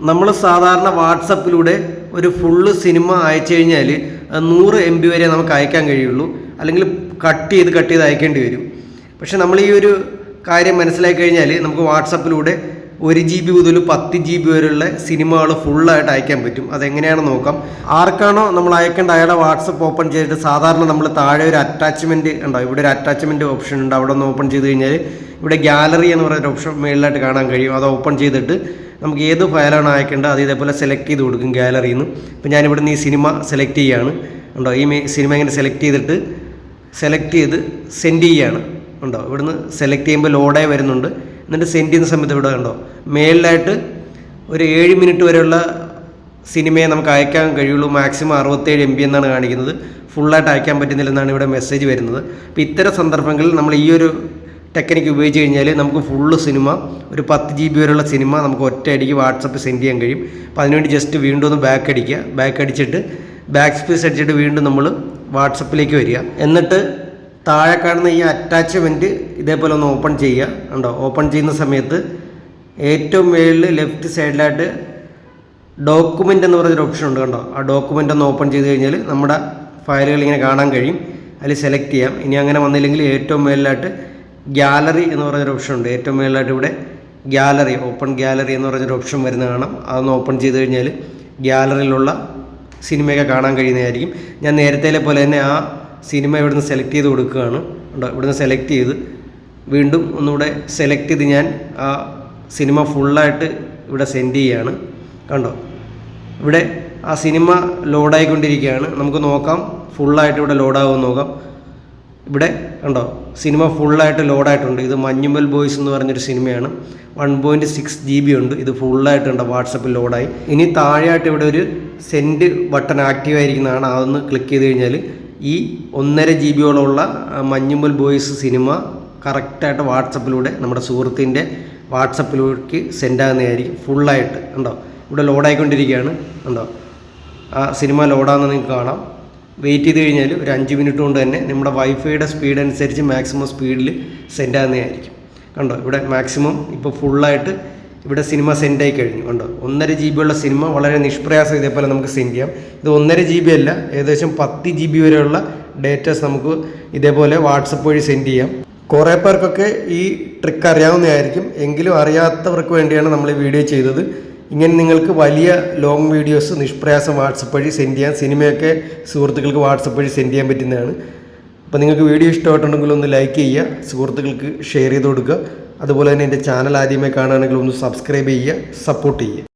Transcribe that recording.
നമ്മൾ സാധാരണ വാട്സപ്പിലൂടെ ഒരു ഫുള്ള് സിനിമ അയച്ചു കഴിഞ്ഞാൽ നൂറ് എം ബി വരെ നമുക്ക് അയക്കാൻ കഴിയുള്ളൂ. അല്ലെങ്കിൽ കട്ട് ചെയ്ത് കട്ട് ചെയ്ത് അയക്കേണ്ടി വരും. പക്ഷെ നമ്മൾ ഈ ഒരു കാര്യം മനസ്സിലാക്കി കഴിഞ്ഞാൽ നമുക്ക് വാട്സപ്പിലൂടെ ഒരു ജി ബി മുതൽ പത്ത് ജി ബി വരെയുള്ള സിനിമകൾ ഫുള്ളായിട്ട് അയക്കാൻ പറ്റും. അതെങ്ങനെയാണെന്ന് നോക്കാം. ആർക്കാണോ നമ്മൾ അയക്കേണ്ട അയാളുടെ വാട്സപ്പ് ഓപ്പൺ ചെയ്തിട്ട് സാധാരണ നമ്മൾ താഴെ ഒരു അറ്റാച്ച്മെന്റ് ഉണ്ടാവും ഇവിടെ ഒരു അറ്റാച്ച്മെന്റ് ഓപ്ഷൻ ഉണ്ട്. അവിടെ ഒന്ന് ഓപ്പൺ ചെയ്ത് കഴിഞ്ഞാൽ ഇവിടെ ഗാലറി എന്ന് പറയുന്ന ഓപ്ഷൻ മേളിലായിട്ട് കാണാൻ കഴിയും. അത് ഓപ്പൺ ചെയ്തിട്ട് നമുക്ക് ഏത് ഫയലാണ് അയക്കേണ്ടത് അത് ഇതേപോലെ സെലക്ട് ചെയ്ത് കൊടുക്കും ഗാലറിയിൽ നിന്ന് ഇപ്പോൾ ഞാനിവിടെ നിന്ന് ഈ സിനിമ സെലക്ട് ചെയ്യുകയാണ് ഉണ്ടോ? ഈ സിനിമ ഇങ്ങനെ സെലക്ട് ചെയ്തിട്ട് സെലക്ട് ചെയ്ത് സെൻഡ് ചെയ്യുകയാണ് ഉണ്ടോ? ഇവിടുന്ന് സെലക്ട് ചെയ്യുമ്പോൾ ലോഡേ വരുന്നുണ്ട്. എന്നിട്ട് സെൻഡ് ചെയ്യുന്ന സമയത്ത് ഇവിടെ കണ്ടോ? മേളിലായിട്ട് ഒരു ഏഴ് മിനിറ്റ് വരെയുള്ള സിനിമയെ നമുക്ക് അയക്കാൻ കഴിയുള്ളൂ. മാക്സിമം അറുപത്തേഴ് എം ബി എന്നാണ് കാണിക്കുന്നത്. ഫുള്ളായിട്ട് അയക്കാൻ പറ്റുന്നില്ലെന്നാണ് ഇവിടെ മെസ്സേജ് വരുന്നത്. അപ്പോൾ ഇത്തരം സന്ദർഭങ്ങളിൽ നമ്മൾ ഈ ഒരു ടെക്നിക്ക് ഉപയോഗിച്ച് കഴിഞ്ഞാൽ നമുക്ക് ഫുള്ള് സിനിമ ഒരു പത്ത് ജി ബി വരെയുള്ള സിനിമ നമുക്ക് ഒറ്റ അടിക്ക് വാട്സപ്പിൽ സെൻഡ് ചെയ്യാൻ കഴിയും. അപ്പോൾ അതിനുവേണ്ടി ജസ്റ്റ് വീണ്ടും ഒന്ന് ബാക്ക് അടിക്കുക. ബാക്ക് അടിച്ചിട്ട് ബാക്ക് സ്പേസ് അടിച്ചിട്ട് വീണ്ടും നമ്മൾ വാട്സപ്പിലേക്ക് വരിക. എന്നിട്ട് താഴെ കാണുന്ന ഈ അറ്റാച്ച്മെന്റ് ഇതേപോലെ ഒന്ന് ഓപ്പൺ ചെയ്യുക. ഉണ്ടോ ഓപ്പൺ ചെയ്യുന്ന സമയത്ത് ഏറ്റവും മുകളിൽ ലെഫ്റ്റ് സൈഡിലായിട്ട് ഡോക്യുമെന്റ് എന്ന് പറഞ്ഞൊരു ഓപ്ഷൻ ഉണ്ട് കണ്ടോ? ആ ഡോക്യുമെന്റ് ഒന്ന് ഓപ്പൺ ചെയ്ത് കഴിഞ്ഞാൽ നമ്മുടെ ഫയലുകൾ ഇങ്ങനെ കാണാൻ കഴിയും. അതിൽ സെലക്ട് ചെയ്യാം. ഇനി അങ്ങനെ വന്നില്ലെങ്കിൽ ഏറ്റവും മേളിലായിട്ട് ഗ്യാലറി എന്ന് പറഞ്ഞൊരു ഓപ്ഷൻ ഉണ്ട്. ഏറ്റവും മേളിലായിട്ട് ഇവിടെ ഗ്യാലറി ഓപ്പൺ ഗ്യാലറി എന്ന് പറഞ്ഞൊരു ഓപ്ഷൻ വരുന്ന കാണാം. അതൊന്ന് ഓപ്പൺ ചെയ്ത് കഴിഞ്ഞാൽ ഗ്യാലറിയിലുള്ള സിനിമയൊക്കെ കാണാൻ കഴിയുന്നതായിരിക്കും. ഞാൻ നേരത്തെ പോലെ തന്നെ ആ സിനിമ ഇവിടുന്ന് സെലക്ട് ചെയ്ത് കൊടുക്കുകയാണ്. ഉണ്ടോ? ഇവിടുന്ന് സെലക്ട് ചെയ്ത് വീണ്ടും ഒന്നുകൂടെ സെലക്ട് ചെയ്ത് ഞാൻ ആ സിനിമ ഫുള്ളായിട്ട് ഇവിടെ സെൻഡ് ചെയ്യുകയാണ് കണ്ടോ? ഇവിടെ ആ സിനിമ ലോഡായിക്കൊണ്ടിരിക്കുകയാണ് നമുക്ക് നോക്കാം. ഫുള്ളായിട്ട് ഇവിടെ ലോഡാകുമെന്ന് നോക്കാം. ഇവിടെ കണ്ടോ? സിനിമ ഫുള്ളായിട്ട് ലോഡായിട്ടുണ്ട് ഇത് മഞ്ഞുമൽ ബോയ്സ് എന്ന് പറഞ്ഞൊരു സിനിമയാണ്. One point six G B ഉണ്ട്. ഇത് ഫുള്ളായിട്ടുണ്ട് വാട്സപ്പിൽ ലോഡായി ഇനി താഴെയായിട്ട് ഇവിടെ ഒരു സെൻഡ് ബട്ടൺ ആക്റ്റീവ് ആയിരിക്കുന്നതാണ്. അതൊന്ന് ക്ലിക്ക് ചെയ്ത് കഴിഞ്ഞാൽ ഈ ഒന്നര ജി ബിയോളമുള്ള മഞ്ഞുമ്പൽ ബോയ്സ് സിനിമ കറക്റ്റായിട്ട് വാട്സപ്പിലൂടെ നമ്മുടെ സുഹൃത്തിന്റെ വാട്സപ്പിലേക്ക് സെൻഡ് ആകുന്നതായിരിക്കും. ഫുള്ളായിട്ട് ഉണ്ടോ ഇവിടെ ലോഡായിക്കൊണ്ടിരിക്കുകയാണ് ഉണ്ടോ ആ സിനിമ ലോഡാണെന്ന് നിങ്ങൾക്ക് കാണാം. വെയിറ്റ് ചെയ്ത് കഴിഞ്ഞാൽ ഒരു അഞ്ച് മിനിറ്റ് കൊണ്ട് തന്നെ നമ്മുടെ വൈഫൈയുടെ സ്പീഡ് അനുസരിച്ച് മാക്സിമം സ്പീഡിൽ സെൻഡ് ആകുന്നതായിരിക്കും. കണ്ടോ? ഇവിടെ മാക്സിമം ഇപ്പോൾ ഫുള്ളായിട്ട് ഇവിടെ സിനിമ സെൻഡ് ആയി കഴിഞ്ഞു. ഉണ്ട് ഒന്നര ജി ബി ഉള്ള സിനിമ വളരെ നിഷ്പ്രയാസം ഇതേപോലെ നമുക്ക് സെൻഡ് ചെയ്യാം. ഇത് ഒന്നര ജി ബി അല്ല ഏകദേശം പത്ത് ജി ബി വരെയുള്ള ഡേറ്റാസ് നമുക്ക് ഇതേപോലെ വാട്സപ്പ് വഴി സെൻഡ് ചെയ്യാം. കുറേ പേർക്കൊക്കെ ഈ ട്രിക്ക് അറിയാവുന്നതായിരിക്കും. എങ്കിലും അറിയാത്തവർക്ക് വേണ്ടിയാണ് നമ്മൾ ഈ വീഡിയോ ചെയ്തത്. ഇങ്ങനെ നിങ്ങൾക്ക് വലിയ ലോങ് വീഡിയോസ് നിഷ്പ്രയാസം വാട്സപ്പ് വഴി സെൻഡ് ചെയ്യാം സിനിമയൊക്കെ സുഹൃത്തുക്കൾക്ക് വാട്സപ്പ് വഴി സെൻഡ് ചെയ്യാൻ പറ്റുന്നതാണ്. അപ്പോൾ നിങ്ങൾക്ക് വീഡിയോ ഇഷ്ടമായിട്ടുണ്ടെങ്കിൽ ഒന്ന് ലൈക്ക് ചെയ്യുക സുഹൃത്തുക്കൾക്ക് ഷെയർ ചെയ്ത് കൊടുക്കുക. അതുപോലെ തന്നെ എന്റെ ചാനൽ ആദ്യമായി കാണുകയാണെങ്കിൽ ഒന്ന് സബ്സ്ക്രൈബ് ചെയ്യുക സപ്പോർട്ട് ചെയ്യുക.